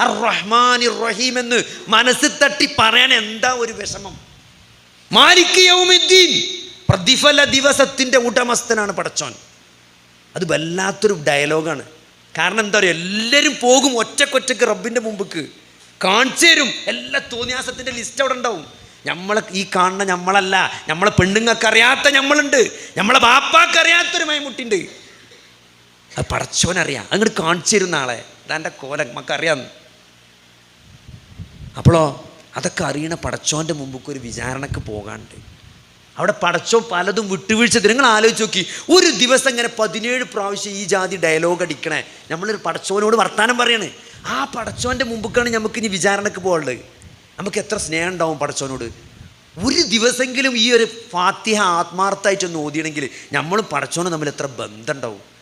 അർ റഹീം എന്ന് മനസ്സിൽ തട്ടി പറയാൻ എന്താ ഒരു വിഷമം? മാലിക് യൗമിദ്ദീൻ. പ്രതിഫല ദിവസത്തിന്റെ ഉടമസ്ഥനാണ് പടച്ചോൻ. അത് വല്ലാത്തൊരു ഡയലോഗാണ് കാരണം എന്താ പറയുക എല്ലാവരും പോകും ഒറ്റക്കൊറ്റക്ക് റബ്ബിന്റെ മുമ്പക്ക്. കാണിച്ചു തരും. എല്ലാ തോന്നിയാസത്തിന്റെ ലിസ്റ്റ് അവിടെ ഉണ്ടാവും. നമ്മളെ ഈ കാണുന്ന നമ്മളല്ല നമ്മളെ പെണ്ണുങ്ങൾക്ക് അറിയാത്ത നമ്മളുണ്ട് നമ്മളെ ബാപ്പാക്ക് അറിയാത്തൊരു മൈമുട്ടിണ്ട്. അത് പടച്ചോനറിയാം. അങ്ങോട്ട് കാണിച്ചു തരുന്ന ആളെ. അതാന്റെ കോല. നമുക്കറിയാം അപ്പോഴോ അതൊക്കെ അറിയണ പടച്ചോന്റെ മുമ്പൊക്കെ ഒരു വിചാരണക്ക് പോകാണ്ട്. അവിടെ പടച്ചോ പലതും വിട്ടുവീഴ്ച. നിങ്ങൾ ആലോചിച്ച് നോക്കി. ഒരു ദിവസം ഇങ്ങനെ പതിനേഴ് പ്രാവശ്യം ഈ ജാതി ഡയലോഗ് അടിക്കണേ. നമ്മളൊരു പടച്ചോനോട് വർത്താനം പറയണേ. ആ പടച്ചോന്റെ മുമ്പൊക്കെയാണ് നമുക്ക് ഇനി വിചാരണക്ക് പോകേണ്ടത് നമുക്ക് എത്ര സ്നേഹം ഉണ്ടാവും പടച്ചോനോട്. ഒരു ദിവസമെങ്കിലും ഈ ഒരു ഫാത്തിഹ ആത്മാർത്ഥമായിട്ടൊന്ന് ഓതിയണമെങ്കിൽ നമ്മളും പടച്ചോനും തമ്മിൽ എത്ര ബന്ധം ഉണ്ടാവും.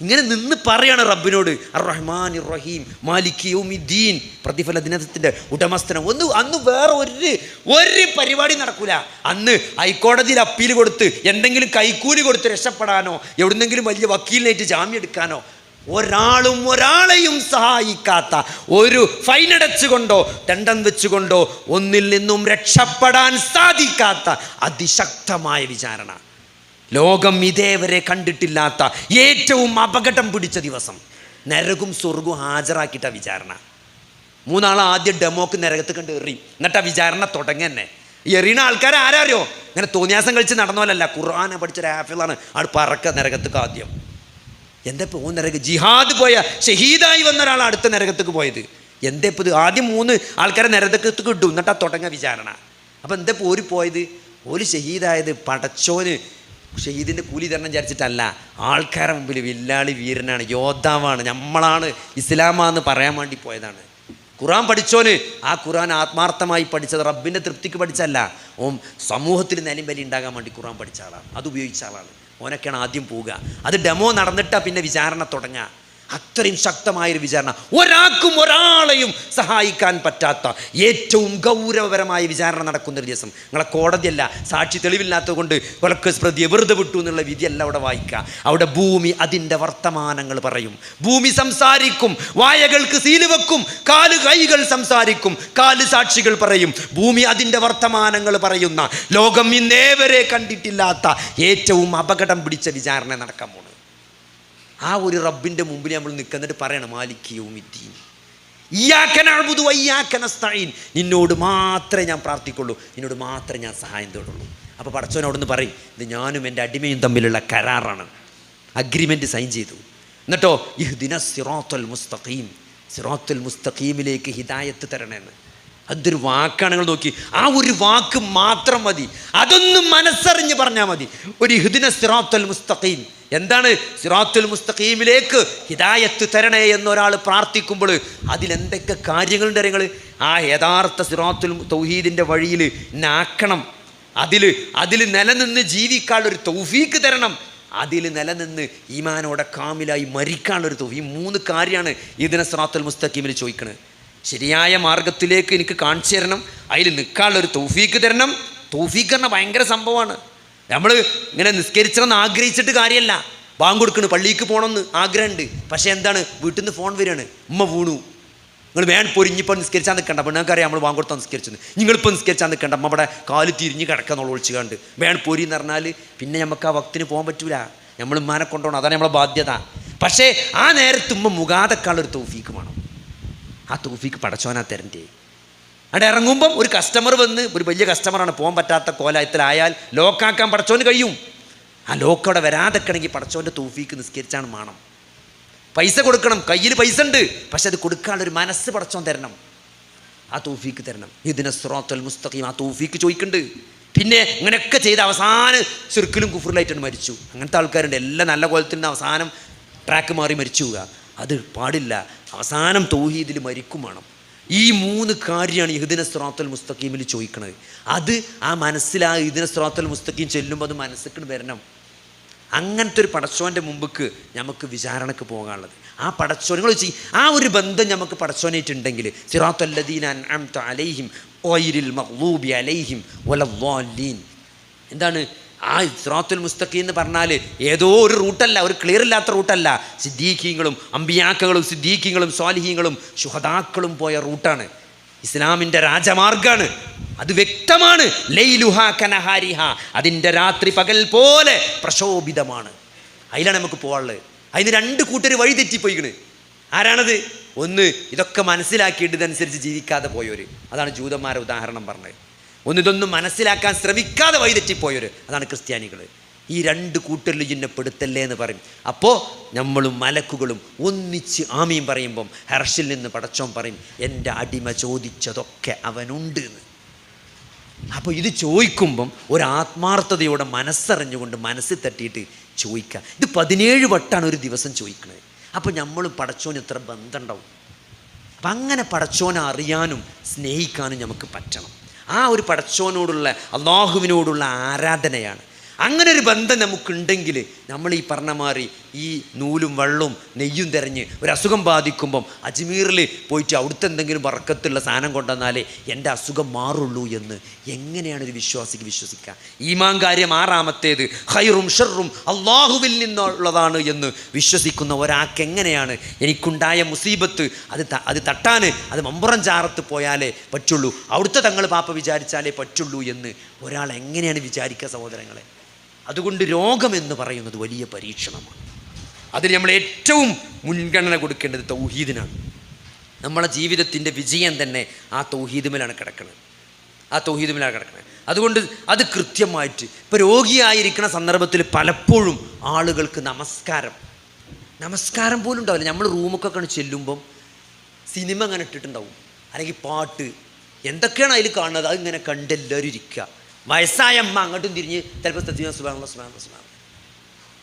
ഇങ്ങനെ നിന്ന് പറയാണ് റബ്ബിനോട്. അർ റഹ്മാൻ റഹീം മാലിക് യൗമിദ്ദീൻ. പ്രതിഫല ദിനത്തിന്റെ ഉടമസ്ഥനം. ഒന്ന് അന്ന് വേറെ ഒരു ഒരു പരിപാടി നടക്കൂല. അന്ന് ഹൈക്കോടതിയിൽ അപ്പീൽ കൊടുത്ത് എന്തെങ്കിലും കൈക്കൂലി കൊടുത്ത് രക്ഷപ്പെടാനോ എവിടുന്നെങ്കിലും വലിയ വക്കീലിനായിട്ട് ജാമ്യം എടുക്കാനോ ഒരാളും ഒരാളെയും സഹായിക്കാത്ത ഒരു ഫൈനടച്ചുകൊണ്ടോ ദണ്ഡം വെച്ചുകൊണ്ടോ ഒന്നിൽ നിന്നും രക്ഷപ്പെടാൻ സാധിക്കാത്ത അതിശക്തമായ വിചാരണ. ലോകം ഇതേവരെ കണ്ടിട്ടില്ലാത്ത ഏറ്റവും അപകടം പിടിച്ച ദിവസം. നരകും സ്വർഗവും ഹാജരാക്കിയിട്ട വിചാരണ. മൂന്നാൾ ആദ്യം ഡെമോക്ക് നരകത്ത് കണ്ട് എറി. എന്നിട്ട് വിചാരണ തുടങ്ങന്നെ ഈ എറിയുന്ന ആൾക്കാർ ആരാരോ ഇങ്ങനെ തോന്നിയാസം കളിച്ച് നടന്നോലല്ല ഖുർആാനെ പഠിച്ച രാഫിളാണ് ആൾ പറക്ക നരകത്തേക്ക് ആദ്യം. എന്താ ഇപ്പോൾ നരക? ജിഹാദ് പോയ ഷഹീദായി വന്ന ഒരാൾ അടുത്ത നരകത്തേക്ക് പോയത്. എന്താ ഇപ്പോൾ ഇത്? ആദ്യം മൂന്ന് ആൾക്കാരെ നരകത്തേക്ക് ഇട്ടു. എന്നിട്ടാ തുടങ്ങ വിചാരണ. അപ്പം എന്താ ഇപ്പോൾ ഒരു പോയത്? ഒരു ഷഹീദായത് പടച്ചോന് ഷഹീദിന്റെ കൂലി തരണം വിചാരിച്ചിട്ടല്ല. ആൾക്കാരെ മുമ്പിൽ വില്ലാളി വീരനാണ് യോദ്ധാവാണ് നമ്മളാണ് ഇസ്ലാമാന്ന് പറയാൻ വേണ്ടി പോയതാണ്. ഖുറാൻ പഠിച്ചോന് ആ ഖുറാൻ ആത്മാർത്ഥമായി പഠിച്ചത് റബ്ബിന്റെ തൃപ്തിക്ക് പഠിച്ചല്ല ഓം സമൂഹത്തിൽ നിലയും വലിയ ഉണ്ടാകാൻ വേണ്ടി ഖുറാൻ പഠിച്ച ആളാണ് അത് ഉപയോഗിച്ച ആളാണ്. ഓനൊക്കെയാണ് ആദ്യം പോവുക. അത് ഡെമോ നടന്നിട്ടാ പിന്നെ വിചാരണ തുടങ്ങുക. അത്രയും ശക്തമായൊരു വിചാരണ. ഒരാൾക്കും ഒരാളെയും സഹായിക്കാൻ പറ്റാത്ത ഏറ്റവും ഗൗരവപരമായ വിചാരണ നടക്കുന്ന ഒരു ദിവസം. നിങ്ങളെ കോടതിയല്ല സാക്ഷി തെളിവില്ലാത്തത് കൊണ്ട് കൊലക്കേസ് പ്രതിയെ വെറുതെ വിട്ടു എന്നുള്ള വിധിയല്ല അവിടെ വായിക്കുക അവിടെ ഭൂമി അതിന്റെ വർത്തമാനങ്ങൾ പറയും. ഭൂമി സംസാരിക്കും വായകൾക്ക് സീൽ വെക്കും കാൽ കൈകൾ സംസാരിക്കും കാൽ സാക്ഷികൾ പറയും. ഭൂമി അതിന്റെ വർത്തമാനങ്ങൾ പറയുന്ന ലോകം ഇന്നേവരെ കണ്ടിട്ടില്ലാത്ത ഏറ്റവും അപകടം പിടിച്ച വിചാരണ നടക്കാൻ പോണ്. ആ ഒരു റബ്ബിന്റെ മുമ്പിൽ നമ്മൾ നിൽക്കുന്നിട്ട് പറയണം ഇയാക്കനഴുതു വയ്യാക്കനസ്തീൻ നിന്നോട് മാത്രമേ ഞാൻ പ്രാർത്ഥിക്കുള്ളൂ. നിന്നോട് മാത്രമേ ഞാൻ സഹായം തേടുള്ളൂ. അപ്പോൾ പടച്ചവനോടൊന്ന് പറയും ഇത് ഞാനും എന്റെ അടിമയും തമ്മിലുള്ള കരാറാണ്. അഗ്രിമെന്റ് സൈൻ ചെയ്തു. എന്നിട്ടോ ഇഹ്ദിന സിറോത്തുൽ മുസ്തഖീം. സിറോത്തുൽ മുസ്തഖീമിലേക്ക് ഹിദായത്ത് തരണമെന്ന് അതൊരു വാക്കാണ് നിങ്ങൾ നോക്കി. ആ ഒരു വാക്ക് മാത്രം മതി. അതൊന്നും മനസ്സറിഞ്ഞ് പറഞ്ഞാൽ മതി. ഒരു ഹിദിന സിറാത്തുൽ മുസ്തഖീം. എന്താണ് സിറാത്തുൽ മുസ്തഖീമിലേക്ക് ഹിദായത്ത് തരണേ എന്നൊരാൾ പ്രാർത്ഥിക്കുമ്പോൾ അതിലെന്തൊക്കെ കാര്യങ്ങളുണ്ട് നിങ്ങൾ ആ യഥാർത്ഥ സിറാത്തുൽ തൗഹീദിന്റെ വഴിയിൽ നാക്കണം. അതിൽ അതിൽ നിലനിന്ന് ജീവിക്കാനുള്ളൊരു തൗഫീക്ക് തരണം. അതിൽ നിലനിന്ന് ഈമാനോടെ കാമിലായി മരിക്കാനുള്ളൊരു തൗഫീ മൂന്ന് കാര്യമാണ് ഇതിനെ സിറാത്തുൽ മുസ്തഖീമിൽ ചോദിക്കുന്നത് ശരിയായ മാർഗത്തിലേക്ക് എനിക്ക് കാണിച്ചു തരണം. അതിൽ നിൽക്കാനുള്ളൊരു തൗഫീക്ക് തരണം. തൗഫീക്ക് തരണം ഭയങ്കര സംഭവമാണ്. നമ്മൾ ഇങ്ങനെ നിസ്കരിച്ചണമെന്ന് ആഗ്രഹിച്ചിട്ട് കാര്യമല്ല. ബാങ്ക് കൊടുക്കണ് പള്ളിക്ക് പോകണമെന്ന് ആഗ്രഹമുണ്ട്. പക്ഷേ എന്താണ്? വീട്ടിൽ നിന്ന് ഫോൺ വരികയാണ്. ഉമ്മ വീണു. നിങ്ങൾ വേൻ പൊരിഞ്ഞിപ്പോൾ നിസ്കരിച്ചാൽ നിൽക്കണ്ട. പെണ്ണുങ്ങൾക്ക് അറിയാം നമ്മൾ ബാങ്ക് കൊടുത്താൽ നിസ്കരിച്ചത് നിങ്ങളിപ്പോൾ നിസ്കരിച്ചാൽ നിൽക്കണ്ട. അമ്മ അവിടെ കാൽ തിരിഞ്ഞ് കിടക്കാന്നുള്ള ഒളിച്ച് കണ്ട് വേൻ പൊരി എന്ന് പറഞ്ഞാൽ പിന്നെ നമുക്ക് ആ വക്തിന് പോകാൻ പറ്റൂല. നമ്മൾ ഉമ്മാനെ കൊണ്ടുപോകണം. അതാണ് നമ്മളെ ബാധ്യത. പക്ഷേ ആ നേരത്ത് ഉമ്മ തോഫീക്ക് തൗഫീക്ക് വേണം. ആ തൂഫിക്ക് പടച്ചോനാ തരണ്ടേ. അവിടെ ഇറങ്ങുമ്പം ഒരു കസ്റ്റമർ വന്ന് ഒരു വലിയ കസ്റ്റമറാണ് പോകാൻ പറ്റാത്ത കോലായത്തിലായാൽ ലോക്കാക്കാൻ പടച്ചോന് കഴിയും. ആ ലോക്ക് അവിടെ വരാതെക്കണമെങ്കിൽ പടച്ചോന്റെ തൂഫിക്ക് നിസ്കരിച്ചാണ് മാണം. പൈസ കൊടുക്കണം കയ്യിൽ പൈസ ഉണ്ട് പക്ഷെ അത് കൊടുക്കാനുള്ളൊരു മനസ്സ് പടച്ചോൻ തരണം. ആ തൂഫിക്ക് തരണം. ഇതിനെ സ്രോത്തൽ മുസ്തഖീം ആ തൂഫിക്ക് ചോദിക്കുന്നുണ്ട്. പിന്നെ ഇങ്ങനെയൊക്കെ ചെയ്ത് അവസാനം ചുരുക്കിലും കുഫറിലായിട്ടാണ് മരിച്ചു. അങ്ങനത്തെ ആൾക്കാരുണ്ട്. എല്ലാം നല്ല കോലത്തിൽ നിന്ന് അവസാനം ട്രാക്ക് മാറി മരിച്ചു അത് പാടില്ല. അവസാനം തൗഹീദിൽ മരിക്കും വേണം. ഈ മൂന്ന് കാര്യമാണ് ഇഹുദിന സ്രോത്തൽ മുസ്തഖീമിൽ ചോദിക്കുന്നത് അത് ആ മനസ്സിലാ ഇഹുദിന സ്രോത്തൽ മുസ്തഖീം ചെല്ലുമ്പോൾ അത് മനസ്സിക്ക് വരണം. അങ്ങനത്തെ ഒരു പടച്ചോന്റെ മുമ്പക്ക് നമുക്ക് വിചാരണക്ക് പോകാനുള്ളത്. ആ പടച്ചോൻ നിങ്ങൾ വെച്ച് ആ ഒരു ബന്ധം നമുക്ക് പടച്ചോനായിട്ടുണ്ടെങ്കിൽ സിറാത്തല്ലദീൻ അലൈഹിം ഓയിരിൽ മഹ്ലൂബി അലൈഹിം വലദ്ദാലീൻ എന്താണ്? ആ ഇസ്രാത്തുൽ മുസ്തഖി എന്ന് പറഞ്ഞാൽ ഏതോ ഒരു റൂട്ടല്ല ഒരു ക്ലിയർ ഇല്ലാത്ത റൂട്ടല്ല. സിദ്ദീഖീങ്ങളും അമ്പിയാക്കകളും സിദ്ദീഖീങ്ങളും സ്വാലിഹീങ്ങളും ശുഹദാക്കളും പോയ റൂട്ടാണ്. ഇസ്ലാമിന്റെ രാജമാർഗാണ്. അത് വ്യക്തമാണ്. ലൈലുഹ കനഹാരിഹ. അതിന്റെ രാത്രി പകൽ പോലെ പ്രശോഭിതമാണ്. അതിലാണ് നമുക്ക് പോകാനുള്ളത് അതിന് രണ്ട് കൂട്ടർ വഴി തെറ്റിപ്പോയിക്കണ്. ആരാണത്? ഒന്ന് ഇതൊക്കെ മനസ്സിലാക്കിയിട്ട് ഇതനുസരിച്ച് ജീവിക്കാതെ പോയവർ അതാണ് ജൂതന്മാരെ ഉദാഹരണം പറഞ്ഞത്. ഒന്ന് ഇതൊന്നും മനസ്സിലാക്കാൻ ശ്രമിക്കാതെ വൈതെറ്റിപ്പോയവർ അതാണ് ക്രിസ്ത്യാനികൾ ഈ രണ്ട് കൂട്ടരിൽ ചിഹ്നപ്പെടുത്തല്ലേ എന്ന് പറയും. അപ്പോൾ നമ്മളും മലക്കുകളും ഒന്നിച്ച് ആമയും പറയുമ്പം ഹർഷിൽ നിന്ന് പടച്ചോൻ പറയും എന്റെ അടിമ ചോദിച്ചതൊക്കെ അവനുണ്ട് എന്ന്. അപ്പോൾ ഇത് ചോദിക്കുമ്പം ഒരു ആത്മാർത്ഥതയോടെ മനസ്സറിഞ്ഞുകൊണ്ട് മനസ്സിൽ തട്ടിയിട്ട് ചോദിക്കുക. ഇത് പതിനേഴ് വട്ടാണ് ഒരു ദിവസം ചോദിക്കുന്നത് അപ്പോൾ നമ്മളും പടച്ചോന് എത്ര ബന്ധമുണ്ടാവും അപ്പം അങ്ങനെ പടച്ചോനെ അറിയാനും സ്നേഹിക്കാനും നമുക്ക് പറ്റണം. ആ ഒരു പടച്ചോനോടുള്ള അള്ളാഹുവിനോടുള്ള ആരാധനയാണ്. അങ്ങനെ ഒരു ബന്ധം നമുക്കുണ്ടെങ്കിൽ നമ്മൾ ഈ പറഞ്ഞ മാറി ഈ നൂലും വെള്ളവും നെയ്യും തിരഞ്ഞ് ഒരു അസുഖം ബാധിക്കുമ്പം അജ്മീറിൽ പോയിട്ട് അവിടുത്തെ എന്തെങ്കിലും വറക്കത്തുള്ള സാധനം കൊണ്ടുവന്നാലേ എന്റെ അസുഖം മാറുള്ളൂ എന്ന് എങ്ങനെയാണ് ഒരു വിശ്വാസിക്ക് വിശ്വസിക്കുക? ഈമാൻ കാര്യം ആറാമത്തേത്. ഹൈറും ഷെറും അള്ളാഹുവിൽ നിന്നുള്ളതാണ് എന്ന് വിശ്വസിക്കുന്ന ഒരാൾക്ക് എങ്ങനെയാണ്? എനിക്കുണ്ടായ മുസീബത്ത് അത് അത് തട്ടാൻ അത് മമ്പുറം ചാറത്ത് പോയാലേ പറ്റുള്ളൂ. അവിടുത്തെ തങ്ങൾ പാപ്പ വിചാരിച്ചാലേ പറ്റുള്ളൂ എന്ന് ഒരാൾ എങ്ങനെയാണ് വിചാരിക്കുക സഹോദരങ്ങളെ? അതുകൊണ്ട് രോഗമെന്ന് പറയുന്നത് വലിയ പരീക്ഷണമാണ്. അതിന് നമ്മൾ ഏറ്റവും മുൻഗണന കൊടുക്കേണ്ടത് തൗഹീദിനാണ്. നമ്മളെ ജീവിതത്തിന്റെ വിജയം തന്നെ ആ തൗഹീദുമേലാണ് കിടക്കുന്നത് ആ തൗഹീദുമേലാണ് കിടക്കുന്നത് അതുകൊണ്ട് അത് കൃത്യമായിട്ട് ഇപ്പോൾ രോഗിയായിരിക്കുന്ന സന്ദർഭത്തിൽ പലപ്പോഴും ആളുകൾക്ക് നമസ്കാരം. നമസ്കാരം പോലും ഉണ്ടാവില്ല. നമ്മൾ റൂമൊക്കെ കണ്ട് ചെല്ലുമ്പം സിനിമ അങ്ങനെ ഇട്ടിട്ടുണ്ടാവും. അല്ലെങ്കിൽ പാട്ട്. എന്തൊക്കെയാണ് അതിൽ കാണുന്നത്? അതിങ്ങനെ കണ്ട് എല്ലാവരും ഇരിക്കുക. വയസ്സായ അമ്മ അങ്ങോട്ടും തിരിഞ്ഞ് ചിലപ്പോൾ സത്യം സുബാനുള്ള സുബാനുള്ള സുബാന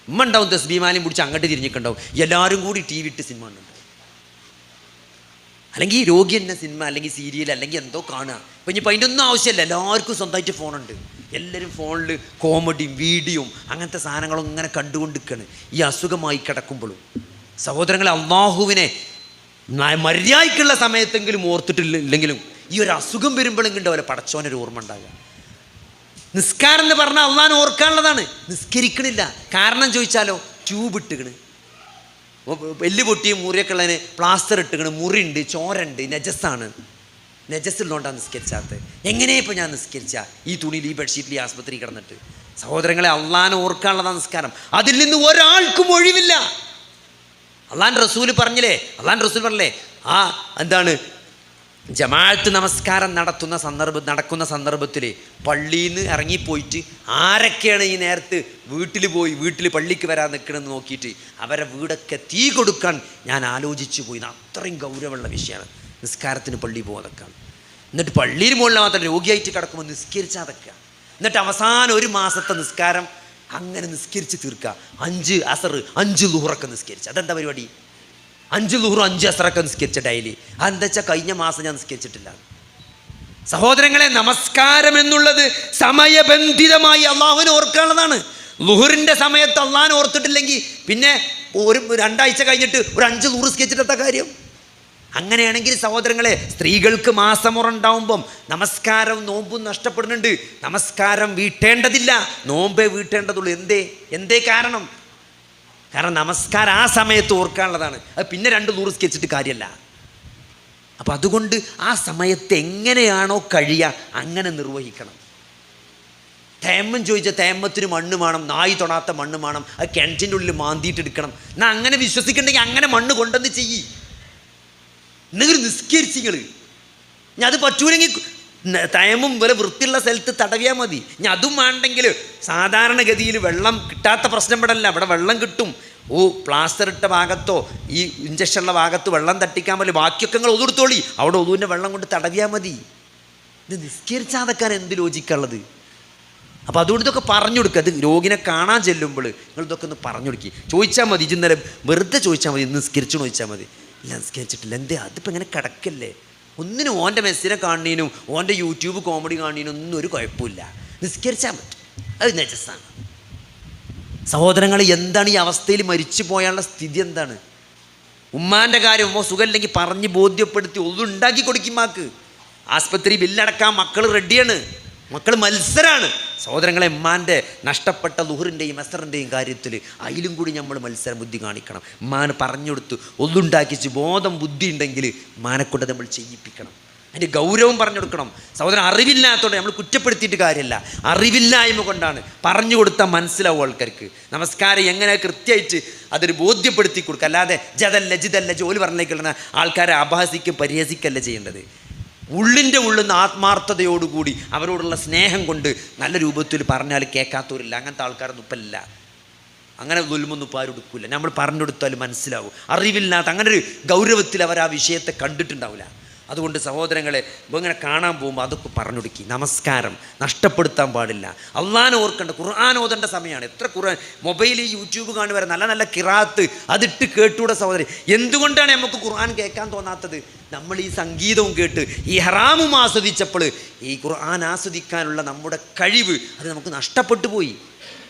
ഉമ്മ ഉണ്ടാവും തസ്ബീമാലയും പിടിച്ച് അങ്ങോട്ട് തിരിഞ്ഞിട്ടുണ്ടാവും. എല്ലാവരും കൂടി ടി വി ഇട്ട് സിനിമ കണ്ടുണ്ടാവും അല്ലെങ്കിൽ ഈ രോഗി തന്നെ സിനിമ അല്ലെങ്കിൽ സീരിയൽ അല്ലെങ്കിൽ എന്തോ കാണുക. ഇപ്പം ഇനിയിപ്പോൾ അതിന്റെ ഒന്നും ആവശ്യമില്ല. എല്ലാവർക്കും സ്വന്തമായിട്ട് ഫോണുണ്ട് എല്ലാവരും ഫോണിൽ കോമഡിയും വീഡിയോയും അങ്ങനത്തെ സാധനങ്ങളും ഇങ്ങനെ കണ്ടുകൊണ്ടിരിക്കുകയാണ്. ഈ അസുഖമായി കിടക്കുമ്പോഴും. സഹോദരങ്ങളെ അള്ളാഹുവിനെ മര്യാദയ്ക്കുള്ള സമയത്തെങ്കിലും ഓർത്തിട്ടില്ല ഇല്ലെങ്കിലും ഈ ഒരു അസുഖം വരുമ്പോഴെങ്കിലും ഉണ്ടാവില്ല പടച്ചോനൊരു ഓർമ്മ ഉണ്ടാകുക നിസ്കാരം എന്ന് പറഞ്ഞാൽ അള്ളാൻ ഓർക്കാനുള്ളതാണ്. നിസ്കരിക്കണില്ല. കാരണം ചോദിച്ചാലോ? ട്യൂബ് ഇട്ടുകണ് എല്ല് പൊട്ടിയും മുറിയൊക്കെ ഉള്ളതിന് പ്ലാസ്റ്റർ ഇട്ടുകണ് മുറിയുണ്ട് ചോരണ്ട് നജസ്സാണ്. നജസ്സുള്ളതുകൊണ്ടാണ് നിസ്കരിച്ചാത്ത. എങ്ങനെ ഇപ്പോൾ ഞാൻ നിസ്കരിച്ച? ഈ തുണിയിൽ ഈ ബെഡ്ഷീറ്റിൽ ഈ ആസ്പത്രി കിടന്നിട്ട്. സഹോദരങ്ങളെ അള്ളാൻ ഓർക്കാനുള്ളതാണ് നിസ്കാരം. അതിൽ നിന്ന് ഒരാൾക്കും ഒഴിവില്ല. അള്ളാൻ റസൂൽ പറഞ്ഞില്ലേ? അള്ളാൻ റസൂൽ പറഞ്ഞില്ലേ? ആ എന്താണ്? ജമാഅത്ത് നമസ്കാരം നടത്തുന്ന സന്ദർഭം നടക്കുന്ന സന്ദർഭത്തിൽ പള്ളിയിൽ നിന്ന് ഇറങ്ങിപ്പോയിട്ട് ആരൊക്കെയാണ് ഈ നേരത്ത് വീട്ടിൽ പോയി വീട്ടിൽ പള്ളിക്ക് വരാൻ നിൽക്കണമെന്ന് നോക്കിയിട്ട് അവരെ വീടൊക്കെ തീ കൊടുക്കാൻ ഞാൻ ആലോചിച്ചു പോയി. അത്രയും ഗൗരവമുള്ള വിഷയമാണ്. നിസ്കാരത്തിന് പള്ളി പോകാതൊക്കെ. എന്നിട്ട് പള്ളിയിൽ മുകളിൽ മാത്രം രോഗിയായിട്ട് കിടക്കുമ്പോൾ നിസ്കരിച്ചാതൊക്കെ എന്നിട്ട് അവസാനം ഒരു മാസത്തെ നിസ്കാരം അങ്ങനെ നിസ്കരിച്ച് തീർക്കുക. അഞ്ച് അസറ് അഞ്ച് ലൂറൊക്കെ നിസ്കരിച്ച്. അതെന്താ പരിപാടി? അഞ്ച് നൂറും അഞ്ച് അസറൊക്കെ നിസ്കരിച്ച ഡെയിലി. അതെന്താ വെച്ചാൽ കഴിഞ്ഞ മാസം ഞാൻ നിസ്കരിച്ചിട്ടില്ല. സഹോദരങ്ങളെ നമസ്കാരം എന്നുള്ളത് സമയബന്ധിതമായി അള്ളാഹുവിനെ ഓർക്കാനുള്ളതാണ്. ലുഹുറിന്റെ സമയത്ത് അള്ളാഹിനെ ഓർത്തിട്ടില്ലെങ്കിൽ പിന്നെ ഒരു രണ്ടാഴ്ച കഴിഞ്ഞിട്ട് ഒരു അഞ്ച് നൂറ് സ്കെച്ചിട്ടെത്ത കാര്യം? അങ്ങനെയാണെങ്കിൽ സഹോദരങ്ങളെ സ്ത്രീകൾക്ക് മാസമുറ ഉണ്ടാവുമ്പം നമസ്കാരം നോമ്പും നഷ്ടപ്പെടുന്നുണ്ട്. നമസ്കാരം വീട്ടേണ്ടതില്ല. നോമ്പേ വീട്ടേണ്ടതുള്ളൂ. എന്തേ? എന്തേ കാരണം? കാരണം നമസ്കാരം ആ സമയത്ത് ഓർക്കാനുള്ളതാണ്. അത് പിന്നെ രണ്ട് നൂറ് സ്കെച്ചിട്ട് കാര്യമല്ല അപ്പം അതുകൊണ്ട് ആ സമയത്ത് എങ്ങനെയാണോ കഴിയുക അങ്ങനെ നിർവഹിക്കണം. തേമ്മം ചോദിച്ച തേമ്മത്തിന് മണ്ണ് വേണം നായി തൊടാത്ത മണ്ണ് വേണം അത് കിണറ്റിന്റെ ഉള്ളിൽ മാന്തിയിട്ട് എടുക്കണം. എന്നാൽ അങ്ങനെ വിശ്വസിക്കണ്ടെങ്കിൽ അങ്ങനെ മണ്ണ് കൊണ്ടുവന്ന് ചെയ്യ്. നിങ്ങൾ നിസ്കരിച്ചിങ്ങൾ ഞാൻ അത് പറ്റൂലെങ്കിൽ തയമും വരെ വൃത്തിയുള്ള സ്ഥലത്ത് തടവിയാൽ മതി. ഞാൻ അതും വേണ്ടെങ്കിൽ സാധാരണഗതിയിൽ വെള്ളം കിട്ടാത്ത പ്രശ്നം ഇവിടെ അല്ല ഇവിടെ വെള്ളം കിട്ടും. ഓ പ്ലാസ്റ്റർ ഇട്ട ഭാഗത്തോ ഈ ഇഞ്ചക്ഷനുള്ള ഭാഗത്ത് വെള്ളം തട്ടിക്കാൻ പോലെ ബാക്കിയൊക്കെ നിങ്ങൾ ഒതുടുത്തോളി അവിടെ ഒതുവിന്റെ വെള്ളം കൊണ്ട് തടവിയാൽ മതി. ഇത് നിസ്കരിച്ചാതക്കാൻ എന്ത് ലോജിക്കുള്ളത്? അപ്പോൾ അതുകൊണ്ട് ഇതൊക്കെ പറഞ്ഞു കൊടുക്കുക അത് രോഗിനെ കാണാൻ ചെല്ലുമ്പോൾ നിങ്ങൾ ഇതൊക്കെ ഒന്ന് പറഞ്ഞു കൊടുക്കി. ചോദിച്ചാൽ മതി ഇന്നലെ വെറുതെ ചോദിച്ചാൽ മതി ഇന്ന് നിസ്കരിച്ചു ചോദിച്ചാൽ മതി. ഇല്ല നിസ്കരിച്ചിട്ടില്ല. എന്തേ? അതിപ്പോൾ ഇങ്ങനെ കിടക്കല്ലേ? ഒന്നിനും ഓന്റെ മെസ്സിനെ കാണുന്നതിനും ഓന്റെ യൂട്യൂബ് കോമഡി കാണുന്നതിനും ഒന്നും ഒരു കുഴപ്പമില്ല. നിസ്കരിച്ചാൽ പറ്റും അത് നജസ്സാണ് സഹോദരങ്ങൾ എന്താണ് ഈ അവസ്ഥയിൽ മരിച്ചു പോയാലുള്ള സ്ഥിതി എന്താണ്? ഉമ്മാന്റെ കാര്യം ഉമ്മ സുഖമില്ലെങ്കിൽ പറഞ്ഞ് ബോധ്യപ്പെടുത്തി ഒന്നും ഉണ്ടാക്കി കൊടുക്കും മാക്ക് ആസ്പത്രി ബില്ലടക്കാൻ മക്കൾ റെഡിയാണ്. മക്കൾ മത്സരമാണ് സഹോദരങ്ങളെ ഉമ്മാന്റെ നഷ്ടപ്പെട്ട ലുഹറിന്റെയും അസറിന്റെയും കാര്യത്തിൽ അതിലും കൂടി നമ്മൾ മത്സര ബുദ്ധി കാണിക്കണം. ഉമ്മാന് പറഞ്ഞു കൊടുത്ത് ഒന്നുണ്ടാക്കിച്ച് ബോധം ബുദ്ധി ഉണ്ടെങ്കിൽ ഉമ്മാനെ കൊണ്ട് നമ്മൾ ചെയ്യിപ്പിക്കണം. അതിന്റെ ഗൗരവം പറഞ്ഞു കൊടുക്കണം സഹോദരൻ അറിവില്ലാത്തതുകൊണ്ട് നമ്മൾ കുറ്റപ്പെടുത്തിയിട്ട് കാര്യമില്ല അറിവില്ലായ്മ കൊണ്ടാണ് പറഞ്ഞു കൊടുത്താൽ മനസ്സിലാവും ആൾക്കാർക്ക്. നമസ്കാരം എങ്ങനെ കൃത്യമായിട്ട് അതൊരു ബോധ്യപ്പെടുത്തി കൊടുക്കുക. അല്ലാതെ ജതല്ല ജിതല്ല ജോലി പറഞ്ഞേക്കുള്ള ആൾക്കാരെ അപഹസിക്കും പരിഹസിക്കല്ല ചെയ്യേണ്ടത്. ഉള്ളിന്റെ ഉള്ളിൽ നിന്ന് ആത്മാർത്ഥതയോടുകൂടി അവരോടുള്ള സ്നേഹം കൊണ്ട് നല്ല രൂപത്തിൽ പറഞ്ഞാൽ കേൾക്കാത്തവരില്ല. അങ്ങനത്തെ ആൾക്കാരൊന്നും ഇപ്പല്ല അങ്ങനെ ദുൽമൊന്നും ഇപ്പോൾ ആരും നമ്മൾ പറഞ്ഞു കൊടുത്താലും മനസ്സിലാവും. അറിവില്ലാത്ത അങ്ങനെ ഒരു ഗൗരവത്തിൽ അവർ ആ വിഷയത്തെ കണ്ടിട്ടുണ്ടാവില്ല. അതുകൊണ്ട് സഹോദരങ്ങളെ ഇങ്ങനെ കാണാൻ പോകുമ്പോൾ അതൊക്കെ പറഞ്ഞൊടുക്കി. നമസ്കാരം. നഷ്ടപ്പെടുത്താൻ പാടില്ല. അള്ളാൻ ഓർക്കേണ്ട. ഖുർആൻ ഓതേണ്ട സമയമാണ് എത്ര ഖുർആൻ. മൊബൈലിൽ യൂട്യൂബ് കാണുവരെ നല്ല നല്ല കിറാത്ത് അതിട്ട് കേട്ടൂടെ സഹോദരി. എന്തുകൊണ്ടാണ് നമുക്ക് ഖുർആൻ കേൾക്കാൻ തോന്നാത്തത്? നമ്മൾ ഈ സംഗീതവും കേട്ട് ഈ ഹറാമും ആസ്വദിച്ചപ്പോൾ ഈ ഖുർആൻ ആസ്വദിക്കാനുള്ള നമ്മുടെ കഴിവ് അത് നമുക്ക് നഷ്ടപ്പെട്ടു പോയി.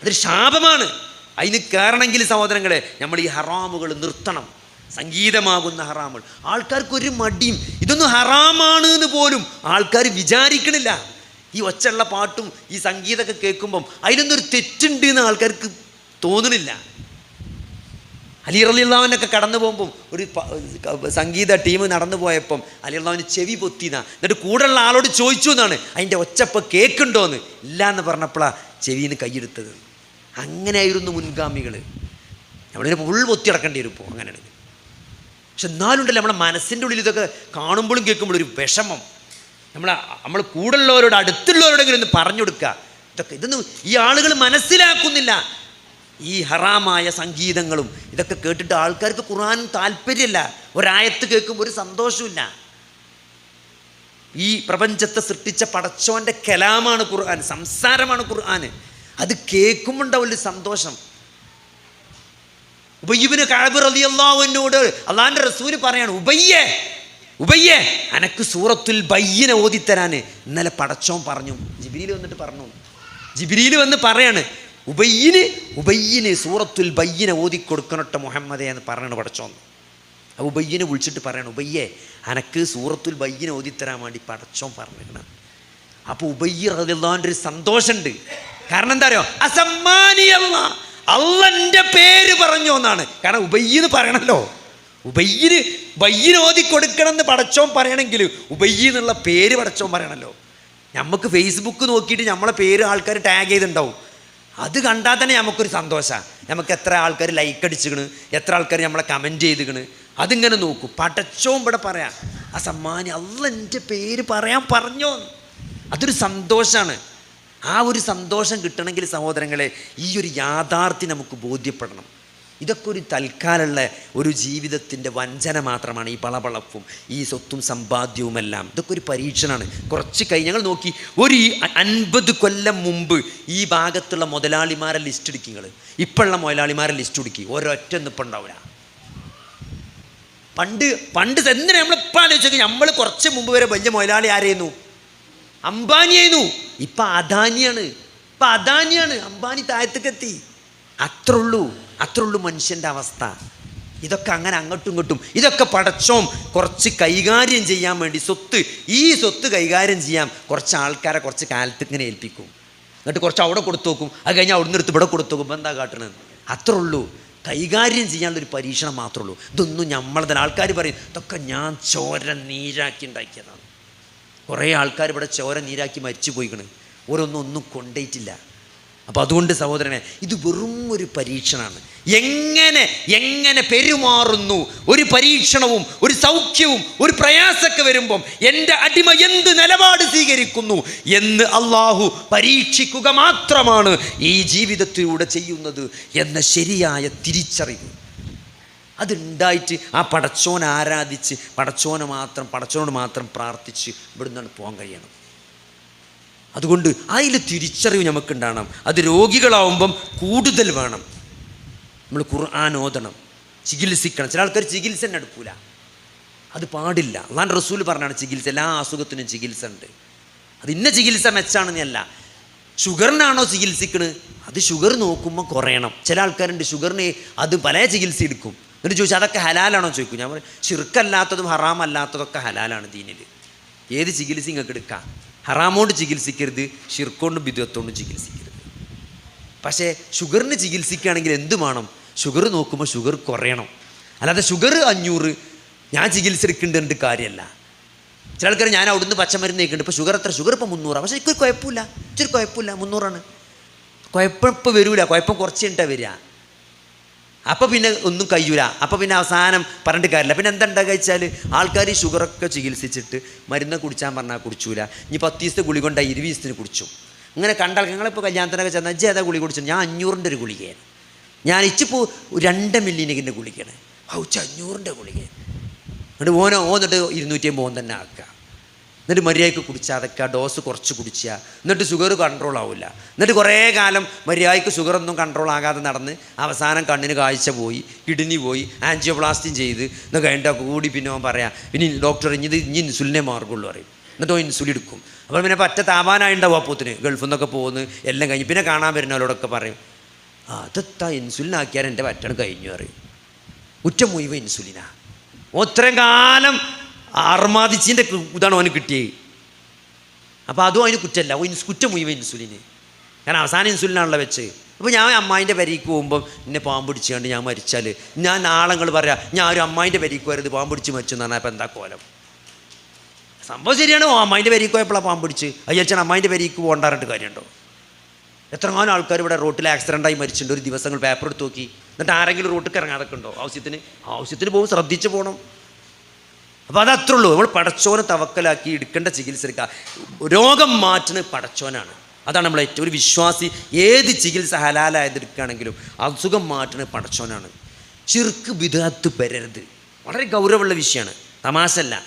അതൊരു ശാപമാണ്. അതിന് കയറണമെങ്കിൽ സഹോദരങ്ങളെ നമ്മൾ ഈ ഹറാമുകൾ നിർത്തണം. സംഗീതമാകുന്ന ഹറാമുകൾ. ആൾക്കാർക്കൊരു മടിയും ഇതൊന്നും ഹറാമാണ് എന്ന് പോലും ആൾക്കാർ വിചാരിക്കണില്ല. ഈ ഒച്ചുള്ള പാട്ടും ഈ സംഗീതമൊക്കെ കേൾക്കുമ്പം അതിനൊന്നൊരു തെറ്റുണ്ട് എന്ന് ആൾക്കാർക്ക് തോന്നണില്ല. അലി റലിള്ളാവിനൊക്കെ കടന്നു പോകുമ്പം ഒരു സംഗീത ടീം നടന്നു പോയപ്പം അലി അള്ളാവിന് ചെവി പൊത്തിന എന്നിട്ട് കൂടെയുള്ള ആളോട് ചോദിച്ചു എന്നാണ്. അതിന്റെ ഒച്ചപ്പം കേൾക്കുണ്ടോന്ന്. ഇല്ല എന്ന് പറഞ്ഞപ്പോഴാണ് ചെവിന്ന് കൈയെടുത്തത്. അങ്ങനെയായിരുന്നു മുൻഗാമികൾ നമ്മളിങ്ങനെ പൊത്തി അടക്കേണ്ടി വരും ഇപ്പോൾ അങ്ങനെയാണ് പക്ഷെ എന്നാലുണ്ടല്ലോ നമ്മുടെ മനസ്സിന്റെ ഉള്ളിൽ ഇതൊക്കെ കാണുമ്പോഴും കേൾക്കുമ്പോഴും ഒരു വിഷമം. നമ്മൾ നമ്മൾ കൂടുള്ളവരോട് അടുത്തുള്ളവരോടെങ്കിലും ഒന്ന് പറഞ്ഞു കൊടുക്കുക. ഇതൊക്കെ ഇതൊന്നും ഈ ആളുകൾ മനസ്സിലാക്കുന്നില്ല. ഈ ഹറാമായ സംഗീതങ്ങളും ഇതൊക്കെ കേട്ടിട്ട് ആൾക്കാർക്ക് ഖുർആൻ താല്പര്യമില്ല. ഒരായത്ത് കേൾക്കുമ്പോൾ ഒരു സന്തോഷമില്ല ഈ പ്രപഞ്ചത്തെ സൃഷ്ടിച്ച പടച്ചോന്റെ കലാമാണ് ഖുർആൻ സംസാരമാണ് ഖുർആൻ. അത് കേൾക്കുമ്പോൾ ഉണ്ടാവില്ല സന്തോഷം. ഉബയ്യബിന് കഴബ് റളിയല്ലാഹുവിനോട് അള്ളാഹിന്റെ റസൂൽ പറയാണ് ഉബയ്യേ ഉബയ്യേ അനക്ക് സൂറത്തുൽ ബയ്യനെ ഓതിത്തരാൻ ഇന്നലെ പടച്ചോൻ പറഞ്ഞു ജിബിരിയിൽ വന്നിട്ട് പറഞ്ഞു. ജിബിരിയിൽ വന്ന് പറയാണ് ഉബയ്യന് ഉബയ്യന് സൂറത്തുൽ ബയ്യനെ ഓതിക്കൊടുക്കണട്ടെ മുഹമ്മദേ എന്ന് പറയണ പടച്ചോൻ. അപ്പോൾ ഉബയ്യനെ വിളിച്ചിട്ട് പറയണം ഉബയ്യേ അനക്ക് സൂറത്തുൽ ബയ്യനെ ഓതിത്തരാൻ വേണ്ടി പടച്ചോൻ പറഞ്ഞിരിക്കണം. അപ്പോൾ ഉബയ്യ റളിയല്ലാഹുവിന്റെ ഒരു സന്തോഷമുണ്ട് കാരണം എന്താ അറിയോ? അസമ്മാനിയല്ല അള്ളന്റെ പേര് പറഞ്ഞു എന്നാണ്. കാരണം ഉബയ്യെന്ന് പറയണല്ലോ. ഉബയ്യന് ബയ്യന് ഓതി കൊടുക്കണം എന്ന് പടച്ചോൻ പറയണമെങ്കിൽ ഉബയ്യ എന്നുള്ള പേര് പടച്ചോൻ പറയണല്ലോ. നമുക്ക് ഫേസ്ബുക്ക് നോക്കിയിട്ട് നമ്മളെ പേര് ആൾക്കാർ ടാഗ് ചെയ്തിട്ടുണ്ടാവും അത് കണ്ടാൽ തന്നെ നമുക്കൊരു സന്തോഷമാണ് നമുക്ക് എത്ര ആൾക്കാർ ലൈക്ക് അടിച്ചിക്കണ് എത്ര ആൾക്കാർ നമ്മളെ കമന്റ് ചെയ്തിക്കണ്. അതിങ്ങനെ നോക്കും. പടച്ചോം ഇവിടെ പറയാം ആ സമ്മാനി അല്ല എന്റെ പേര് പറയാൻ പറഞ്ഞോ അതൊരു സന്തോഷമാണ് ആ ഒരു സന്തോഷം കിട്ടണമെങ്കിൽ സഹോദരങ്ങളെ ഈ ഒരു യാഥാർത്ഥ്യം നമുക്ക് ബോധ്യപ്പെടണം. ഇതൊക്കെ ഒരു തൽക്കാലമുള്ള ഒരു ജീവിതത്തിന്റെ വഞ്ചന മാത്രമാണ് ഈ പളപളപ്പും ഈ സ്വത്തും സമ്പാദ്യവുമെല്ലാം. ഇതൊക്കെ ഒരു പരീക്ഷണമാണ്. കുറച്ച് കഴിഞ്ഞ് ഞങ്ങൾ നോക്കി ഒരു അൻപത് കൊല്ലം മുമ്പ് ഈ ഭാഗത്തുള്ള മുതലാളിമാരെ ലിസ്റ്റ് എടുക്കി നിങ്ങൾ ഇപ്പോഴുള്ള മുതലാളിമാരെ ലിസ്റ്റ് എടുക്കി. ഒരൊറ്റ ഇപ്പം ഉണ്ടാവില്ല പണ്ട് പണ്ട് എന്തിനാ നമ്മളിപ്പോൾ ആലോചിച്ചു നമ്മൾ കുറച്ച് മുമ്പ് വരെ വലിയ മുതലാളി ആരായിരുന്നു? അംബാനിയായിരുന്നു ഇപ്പൊ അദാനിയാണ്. ഇപ്പൊ അദാനിയാണ്. അംബാനി താഴത്തേക്കെത്തി. അത്രേ ഉള്ളൂ അത്രേ ഉള്ളൂ അവസ്ഥ. ഇതൊക്കെ അങ്ങനെ അങ്ങോട്ടും ഇങ്ങോട്ടും. ഇതൊക്കെ പടച്ചോം കുറച്ച് കൈകാര്യം ചെയ്യാൻ വേണ്ടി സ്വത്ത് ഈ സ്വത്ത് കൈകാര്യം ചെയ്യാം കുറച്ച് ആൾക്കാരെ കുറച്ച് കാലത്ത് ഇങ്ങനെ ഏൽപ്പിക്കും. എന്നിട്ട് കുറച്ച് അവിടെ കൊടുത്തു നോക്കും. അത് കഴിഞ്ഞാൽ അവിടെ നിന്ന് ഇവിടെ കൊടുത്തു നോക്കും എന്താ കാട്ടണത്? അത്രേ ഉള്ളൂ കൈകാര്യം ചെയ്യാനുള്ളൊരു പരീക്ഷണം മാത്രമേ ഉള്ളൂ. ഇതൊന്നും നമ്മളെ ആൾക്കാർ പറയും ഇതൊക്കെ ഞാൻ ചോര നീരാക്കി ഉണ്ടാക്കിയതാണ്. കുറേ ആൾക്കാർ ഇവിടെ ചോര നീരാക്കി മരിച്ചു പോയിക്കണ്. ഓരോന്നും ഒന്നും കൊണ്ടേറ്റില്ല അപ്പോൾ അതുകൊണ്ട് സഹോദരനെ ഇത് വെറും ഒരു പരീക്ഷണമാണ്. എങ്ങനെ എങ്ങനെ പെരുമാറുന്നു? ഒരു പരീക്ഷണവും ഒരു സൗഖ്യവും ഒരു പ്രയാസമൊക്കെ വരുമ്പം എന്റെ അടിമ എന്ത് നിലപാട് സ്വീകരിക്കുന്നു എന്ന് അള്ളാഹു പരീക്ഷിക്കുക മാത്രമാണ് ഈ ജീവിതത്തിലൂടെ ചെയ്യുന്നത് എന്ന ശരിയായ തിരിച്ചറിവ്. അതുണ്ടായിട്ട് ആ പടച്ചോൻ ആരാധിച്ച് പടച്ചോനെ മാത്രം പടച്ചോനോട് മാത്രം പ്രാർത്ഥിച്ച് ഇവിടുന്നാണ് പോകാൻ കഴിയണം. അതുകൊണ്ട് അതിൽ തിരിച്ചറിവ് നമുക്കുണ്ടാകണം. അത് രോഗികളാവുമ്പം കൂടുതൽ വേണം. നമ്മൾ ഖുർആൻ ഓതണം ചികിത്സിക്കണം. ചില ആൾക്കാർ ചികിത്സ തന്നെ എടുക്കൂല. അത് പാടില്ല. അതാണ് റസൂൽ പറഞ്ഞാണ് ചികിത്സ എല്ലാ അസുഖത്തിനും ചികിത്സ ഉണ്ട്. അത് ഇന്ന ചികിത്സ മെച്ചാണെന്നല്ല ഷുഗറിനാണോ ചികിത്സിക്കണത് അത് ഷുഗർ നോക്കുമ്പോൾ കുറയണം. ചില ആൾക്കാരുണ്ട് ഷുഗറിന് അത് പല ചികിത്സ എടുക്കും. എന്നിട്ട് ചോദിച്ചാൽ അതൊക്കെ ഹലാലാണോ? ചോദിക്കും. ഞാൻ പറയും ഷിർക്കല്ലാത്തതും ഹറാമല്ലാത്തതൊക്കെ ഹലാലാണ് ദീനിൽ ഏത് ചികിത്സ നിങ്ങൾക്ക് എടുക്കാം. ഹറാമോണ്ട് ചികിത്സിക്കരുത് ഷിർക്കോണ്ടും ബിദുവത്തോണ്ടും ചികിത്സിക്കരുത്. പക്ഷേ ഷുഗറിന് ചികിത്സിക്കുകയാണെങ്കിൽ എന്ത് വേണം? ഷുഗർ നോക്കുമ്പോൾ ഷുഗർ കുറയണം. അല്ലാതെ ഷുഗർ അഞ്ഞൂറ് ഞാൻ ചികിത്സ എടുക്കേണ്ടതിന്റെ കാര്യമല്ല ചില ആൾക്കാർ ഞാൻ അവിടുന്ന് പച്ചമരുന്ന് കഴിക്കുന്നുണ്ട് ഇപ്പോൾ ഷുഗർ എത്ര? ഷുഗർ ഇപ്പോൾ മുന്നൂറാണ് പക്ഷേ ഇക്കൊരു കുഴപ്പമില്ല. ഇച്ചൊരു കുഴപ്പമില്ല. മുന്നൂറാണ്. കുഴപ്പം ഇപ്പോൾ വരില്ല കുഴപ്പം കുറച്ച് കഴിഞ്ഞിട്ടാണ് വരിക അപ്പോൾ പിന്നെ ഒന്നും കഴിയൂല. അപ്പോൾ പിന്നെ അവസാനം പറഞ്ഞിട്ട് കാര്യമില്ല. പിന്നെ എന്താ വെച്ചാൽ ആൾക്കാർ ഈ ഷുഗറൊക്കെ ചികിത്സിച്ചിട്ട് മരുന്ന് കുടിച്ചാൽ പറഞ്ഞാൽ കുടിച്ചൂല. ഇനി പത്ത് ദിവസത്തെ ഗുളി കൊണ്ടാൽ ഇരുപത് ദിവസത്തിന് കുടിച്ചു. ഇങ്ങനെ കണ്ടാൽ ഞങ്ങളിപ്പോൾ കല്യാണത്തിനൊക്കെ ചെന്നാൽ അജ്ജ് ഏതാ ഗുളി കുടിച്ചു ഞാൻ അഞ്ഞൂറിന്റെ ഒരു ഗുളികയാണ്. ഞാൻ ഇച്ചിപ്പോൾ രണ്ട് മില്ലിനിക്കിന്റെ ഗുളികയാണ്. ഔച്ച അഞ്ഞൂറിന്റെ ഗുളിക എന്നിട്ട് ഓനോ ഓന്നിട്ട് ഇരുന്നൂറ്റി അമ്പത് തന്നെ ആക്കുക. എന്നിട്ട് മര്യാദയ്ക്ക് കുടിച്ചാൽ അതൊക്കെ ഡോസ് കുറച്ച് കുടിക്കുക എന്നിട്ട് ഷുഗർ കൺട്രോൾ ആവില്ല എന്നിട്ട് കുറേ കാലം മര്യാദയ്ക്ക് ഷുഗറൊന്നും കൺട്രോൾ ആകാതെ നടന്ന് അവസാനം കണ്ണിന് കാഴ്ച പോയി കിഡ്നി പോയി ആൻജിയോപ്ലാസ്റ്റിൻ ചെയ്ത്. എന്നൊക്കെ കഴിഞ്ഞിട്ട് കൂടി പിന്നെ അവൻ പറയാം ഇനി ഡോക്ടർ ഇനി ഇത് ഇനി ഇൻസുലിനെ മാർഗമുള്ളൂ പറയും. എന്നിട്ട് ഓ ഇൻസുലിൻ എടുക്കും. അപ്പോൾ പിന്നെ പറ്റ താപാനായിട്ടുണ്ടാവും അപ്പോത്തിന്. ഗൾഫിൽ നിന്നൊക്കെ പോകുന്നു എല്ലാം കഴിഞ്ഞ്. പിന്നെ കാണാൻ വരുന്ന വരുന്നവരോടൊക്കെ പറയും അതെത്താ ഇൻസുലിൻ ആക്കിയാൽ എന്റെ പറ്റണം കഴിഞ്ഞു പറയും. ഉറ്റ മുഴുവൻ ഇൻസുലിനാണ് ഒത്രയും കാലം അർമാദിച്ചിന്റെ ഇതാണ് അവന് കിട്ടിയത് അപ്പോൾ അതും അതിന് കുറ്റമല്ല. ഇൻസ് കുറ്റം മുഴുവൻ ഇൻസുലിന്. കാരണം അവസാനം ഇൻസുലിനാണല്ലോ വെച്ച്. അപ്പോൾ ഞാൻ അമ്മായിന്റെ പരിക്ക് പോകുമ്പോൾ എന്നെ പാമ്പ് പിടിച്ചുകൊണ്ട് ഞാൻ മരിച്ചാൽ ഞാൻ നാളങ്ങൾ പറയാം ഞാൻ ഒരു അമ്മായിന്റെ പരിക്ക് വരുത് പാമ്പ് പിടിച്ച് മരിച്ചു എന്ന് പറഞ്ഞാൽ അപ്പോൾ എന്താ കോലം? സംഭവം ശരിയാണ്. അമ്മായിന്റെ പരിക്ക് പോയപ്പോഴാണ് പാമ്പ് പിടിച്ച്. അയ്യച്ചൻ അമ്മായിന്റെ പരിക്ക് പോകണ്ടാറിട്ട് കാര്യമുണ്ടോ? എത്രങ്ങാനും ആൾക്കാർ ഇവിടെ റോട്ടിൽ ആക്സിഡന്റായി മരിച്ചിട്ടുണ്ട്. ഒരു ദിവസങ്ങൾ പേപ്പർ എടുത്ത് നോക്കി. എന്നിട്ട് ആരെങ്കിലും റോട്ടിൽ ഇറങ്ങാതൊക്കെ ഉണ്ടോ? ആവശ്യത്തിന്? ആവശ്യത്തിന് പോകും. ശ്രദ്ധിച്ച് പോകണം അപ്പോൾ അതത്രേ ഉള്ളൂ നമ്മൾ പടച്ചോനെ തവക്കലാക്കി എടുക്കേണ്ട ചികിത്സ എടുക്കുക രോഗം മാറ്റുന്നത് പടച്ചോനാണ്. അതാണ് നമ്മൾ ഏറ്റവും ഒരു വിശ്വാസി ഏത് ചികിത്സ ഹലാലായതെടുക്കുകയാണെങ്കിലും അസുഖം മാറ്റുന്നത് പടച്ചോനാണ്. ചിർക്ക് വിധത്ത് വരരുത്. വളരെ ഗൗരവമുള്ള വിഷയമാണ്. തമാശല്ല